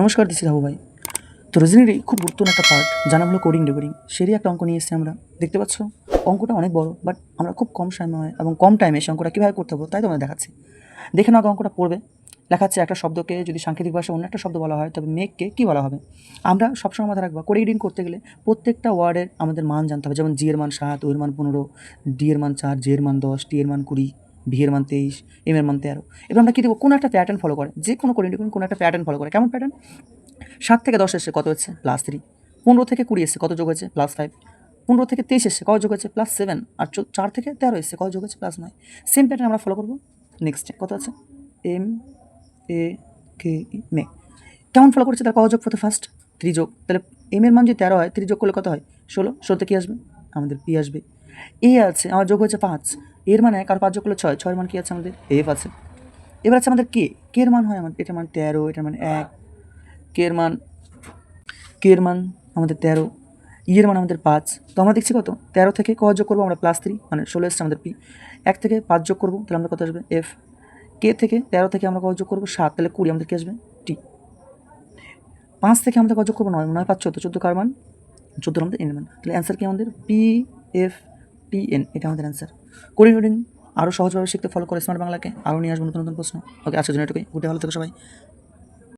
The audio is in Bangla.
নমস্কার দিছি বাবু ভাই। তো রজনীরই খুব গুরুত্বপূর্ণ একটা পার্ট জানা হলো কোডিং ডিকোডিং সেরই একটা অঙ্ক নিয়ে এসেছি আমরা। দেখতে পাচ্ছ, অঙ্কটা অনেক বড় বাট আমরা খুব কম সময় এবং কম টাইমে সেই অঙ্কটা কীভাবে করতে হবে, তাই তোমাদের দেখাচ্ছি। দেখে নাও অঙ্কটা পড়বে। লেখাচ্ছে একটা শব্দকে যদি সাংকেতিক ভাষায় অন্য একটা শব্দ বলা হয়, তবে মেঘকে কী বলা হবে? আমরা সবসময় মাথায় রাখব কোডিং করতে গেলে প্রত্যেকটা ওয়ার্ডের আমাদের মান জানতে হবে, যেমন জি এর মান সাত ও এর মান পনেরো ডি এর মান চার জে এর মান দশ টি এর মান কুড়ি। ভি এর মান তেইশ এম এর মান তেরো। এবার আমরা কী দেবো কোনো একটা প্যাটার্ন ফলো করে। যে কোনো রিডিং কোনো একটা প্যাটার্ন ফলো করে। কেমন প্যাটার্ন সাত থেকে দশ এসে কত হচ্ছে? প্লাস থ্রি পনেরো থেকে কুড়ি এসে কত যোগ হয়েছে? প্লাস ফাইভ পনেরো থেকে তেইশ এসে কত যোগ হয়েছে? প্লাস সেভেন আর চার থেকে তেরো এসে কত যোগ হয়েছে? প্লাস নয় সেম প্যাটার্ন আমরা ফলো করব। নেক্সট কত আছে? এম এ কে ই মে কেমন ফলো করছে? তার কত যোগ প্রথম ফার্স্ট থ্রি যোগ তাহলে এম এর মান যদি তেরো হয় থ্রি যোগ করলে কত হয়? ষোলো। ষোলোতে কী আসবে? আমাদের পি আসবে। এ আছে, আমার যোগ হয়েছে পাঁচ। এর মানে কার পাঁচ যোগ করলে ছয়, ছয়ের মান কী আছে আমাদের? এফ আছে। এবার আছে আমাদের কে? কের মান হয় আমাদের? এটার মান তেরো, এটার মান এক। কে এর মান, কে এর মান আমাদের তেরো ইয়ের মান আমাদের পাঁচ। তো আমরা দেখছি কত? তেরো থেকে ক যোগ করব আমরা প্লাস থ্রি মানে ষোলো এসছে আমাদের পি এক থেকে পাঁচ যোগ করব, তাহলে আমরা কত আসবে? এফ কে থেকে তেরো থেকে আমরা কত যোগ করব? সাত, তাহলে কুড়ি, আমাদের কি আসবে? টি পাঁচ থেকে আমাদের কত যোগ করব? নয় নয়, পাঁচ, চোদ্দ চোদ্দ কার মান? চোদ্দ আমাদের এন মান। তাহলে অ্যান্সার কি আমাদের? পি এফ টি এন এটা আমাদের অ্যান্সার কোডিং কোডিং আরও সহজভাবে শিখতে ফলো করে স্মার্ট বাংলাকে আরও নিয়ে আসব নতুন নতুন প্রশ্ন। ওকে আজকের জন্য এটুকুই। গুটে ভালো থেকো সবাই।